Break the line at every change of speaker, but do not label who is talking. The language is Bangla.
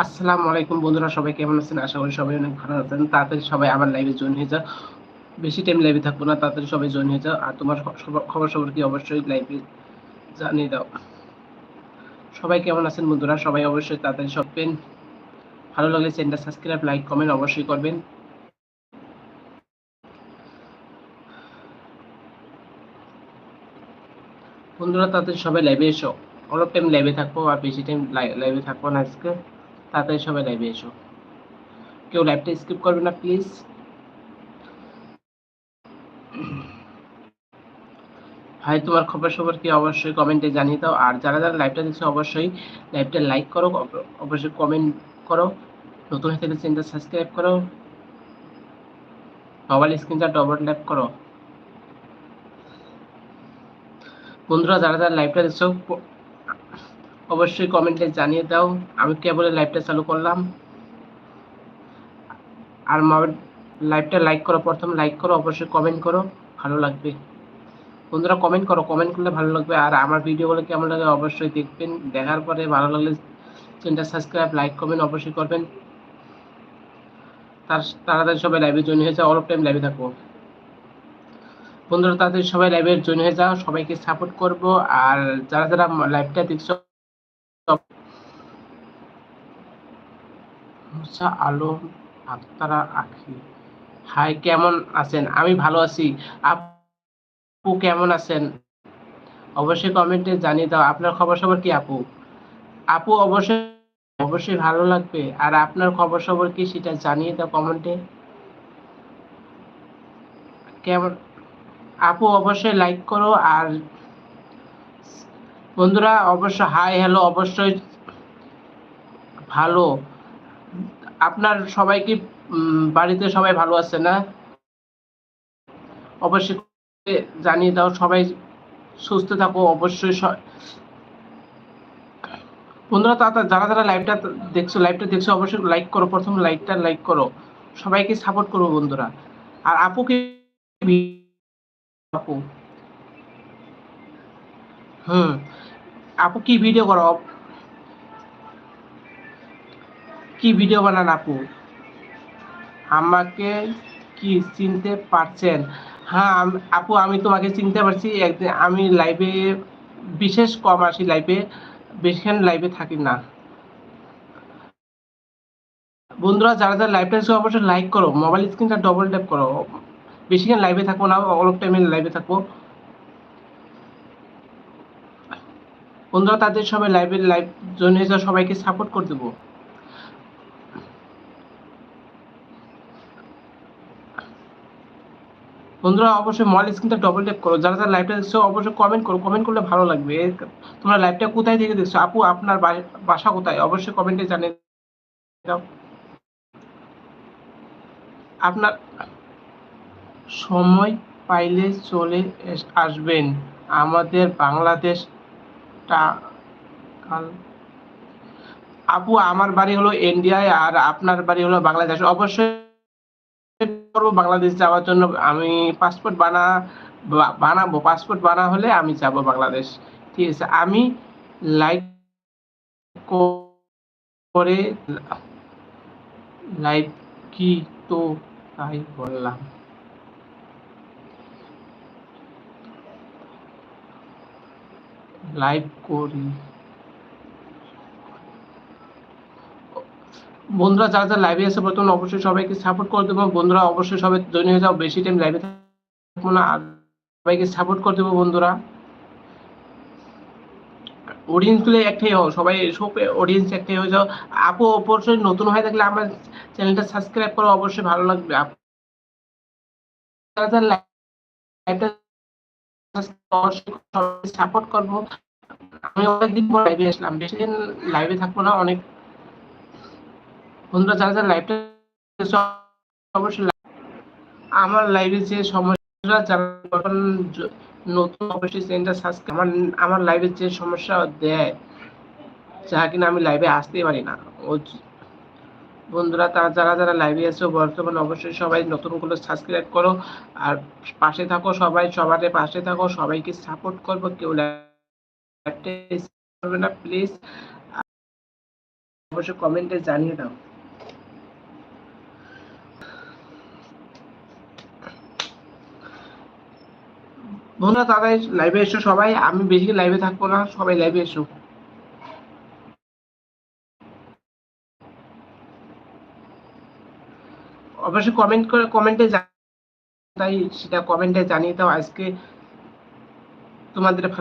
আসসালামু আলাইকুম বন্ধুরা, সবাই কেমন আছেন? আশা করি সবাই অনেক ভালো আছেন। তাড়াতাড়ি সবাই আমার লাইভে জয়েন হয়ে যাও। বেশি টাইম লাইভে থাকব না, তাড়াতাড়ি সবাই জয়েন হয়ে যাও। আর তোমার খবর সবর কি অবশ্যই লাইভে জানিয়ে দাও। সবাই কেমন আছেন বন্ধুরা? সবাই অবশ্যই তাড়াতাড়ি সববেন ভালো লাগলে চ্যানেলটা সাবস্ক্রাইব লাইক কমেন্ট অবশ্যই করবেন। বন্ধুরা, তাড়াতাড়ি সবাই লাইভে এসো। অল্প টাইম লাইভে থাকব, আর বেশি টাইম লাইভে থাকব না আজকে। তাড়াতাড়ি সবাই লাইভে এসো। কেউ লাইভটা স্কিপ করবে না প্লিজ ভাই, তোমার খবর সবর কি? অবশ্যই কমেন্টে জানিয়ে দাও। আর যারা যারা লাইভটা দেখছ, অবশ্যই লাইভটা লাইক করো। অবশ্যই কমেন্ট করো। নতুন হয়ে থাকলে চ্যানেলটা সাবস্ক্রাইব করো। মোবাইল স্ক্রিনটা ডবল ট্যাপ করো। বন্ধুরা, যারা যারা লাইভটা দেখছ অবশ্যই কমেন্টে জানিয়ে দাও। আমি কেবল লাইভটা চালু করলাম। আর মোবাইল লাইভটা লাইক করো, প্রথম লাইক করো, অবশ্যই কমেন্ট করো, ভালো লাগবে। বন্ধুরা কমেন্ট করো কমেন্ট করলে ভালো লাগবে। আর আমার ভিডিওগুলো কেমন লাগে অবশ্যই দেখবেন। দেখার পরে ভালো লাগলে চ্যানেলটা সাবস্ক্রাইব লাইক কমেন্ট অবশ্যই করবেন। তার, তাড়াতাড়ি সবাই লাইভে জয়েন হয়ে যাও। অল টাইম লাইভে থাকব বন্ধুরা, তাড়াতাড়ি সবাই লাইভে জয়েন হয়ে যাও। সবাইকে সাপোর্ট করব। আর যারা যারা লাইভটা দেখছ আলম আক্তারা আখি। হাই, কেমন আছেন? আমি ভালো আছি। আপু কেমন আছেন? অবশ্যই কমেন্টে জানিয়ে দাও। আপনার খবর সবর কি, আপু? আপু, অবশ্যই অবশ্যই ভালো লাগবে। আর আপনার খবর সবর কি, সেটা জানিয়ে দাও কমেন্টে কেমন, আপু, অবশ্যই লাইক করো। আর বন্ধুরা, অবশ্যই হাই হ্যালো অবশ্যই ভালো। আপনার সবাই কি বাড়িতে সবাই ভালো আছে না? অবশ্যই জানিয়ে দাও, সবাই সুস্থ থাকো, অবশ্যই বন্ধুরা তাড়াতাড়ি যারা যারা লাইভটা দেখছ লাইভটা দেখছ, অবশ্যই লাইক করো, প্রথম লাইকটা লাইক করো। সবাইকে সাপোর্ট করো বন্ধুরা। আর আপুকে আপু। হুম। আপু, কি ভিডিও করো? কি ভিডিও বানান আপু? আমাকে কি চিনতে পারছেন? হ্যাঁ আপু, আমি তোমাকে চিনতে পারছি। একদিন আমি লাইভে বিশেষ কম আসি লাইভে বেশিক্ষণ লাইভে থাকি না। বন্ধুরা, যারা যারা লাইভটা দেখছ, অবশ্যই লাইক করো। মোবাইল স্ক্রিনটা ডবল ট্যাপ করো। বেশিক্ষণ লাইভে থাকব না, অল্প টাইমে লাইভে থাকব। বন্ধুরা, তাদের সবাই লাইভে লাইভ জয়েন হয়ে যাও সবাইকে সাপোর্ট করে দেবো। বন্ধুরা, অবশ্যই মোবাইল স্ক্রিনটা ডবল ট্যাপ করো। যারা যারা লাইভটা দেখছ, অবশ্যই কমেন্ট করো। কমেন্ট করলে ভালো লাগবে। তোমরা লাইভটা কোথায় থেকে দেখছ? আপু, আপনার বাসা কোথায়? অবশ্যই কমেন্টে জানিয়ে দাও। আপনার সময় পাইলে চলে আসবেন। আমাদের বাংলাদেশ আপু, আমার বাড়ি হলো ইন্ডিয়ায় আর আপনার বাড়ি হলো বাংলাদেশ অবশ্যই করব বাংলাদেশ যাওয়ার জন্য। আমি পাসপোর্ট বানা বানাবো। পাসপোর্ট বানা হলে আমি যাব বাংলাদেশ ঠিক আছে, আমি লাইক করে লাইভ কি তো তাই বললাম। লাইভ করি। বন্ধুরা, যারা যারা লাইভে এসে বর্তমানে অবশ্যই সবাইকে সাপোর্ট করে দেবো। বন্ধুরা, অবশ্যই সবাই জয়েন হয়ে যাও, বেশি টাইম লাইভে থাকব না। আর সবাইকে সাপোর্ট করে দেবো বন্ধুরা। অডিয়েন্সগুলো একটাই হও, সবাই সব অডিয়েন্স একটাই হয়ে যাও। আপু, অবশ্যই নতুন হয়ে থাকলে আমার চ্যানেলটা সাবস্ক্রাইব করো, অবশ্যই ভালো লাগবে। আপু, যারা যারা লাইভটা সাপোর্ট করব। আমি অনেকদিন পর লাইভে আসলাম। বেশি দিন লাইভে থাকব না, অনেক বন্ধুরা যারা যারা লাইভটা অবশ্যই আমার লাইভে যে সমস্যা যারা নতুন অবশ্যই চ্যানেলটা সাবস্ক্রাইব আমার আমার যে সমস্যা দেয়, যা কিনা আমি লাইভে আসতেই পারি না। ও বন্ধুরা তারা যারা যারা লাইভে আছো, বর্তমানে অবশ্যই সবাই নতুন করে সাবস্ক্রাইব করো। আর পাশে থাকো সবাই, সবার পাশে থাকো, সবাইকে সাপোর্ট করব। কেউ করবে না প্লিজ অবশ্যই কমেন্টে জানিয়ে দাও। বন্ধুরা তাদের লাইভে এসো সবাই। আমি বেশি লাইভে থাকব না, সবাই লাইভে এসো। অবশ্যই কমেন্ট করে কমেন্টে তাই সেটা কমেন্টে জানিয়ে দাও। আজকে তোমাদের ভালো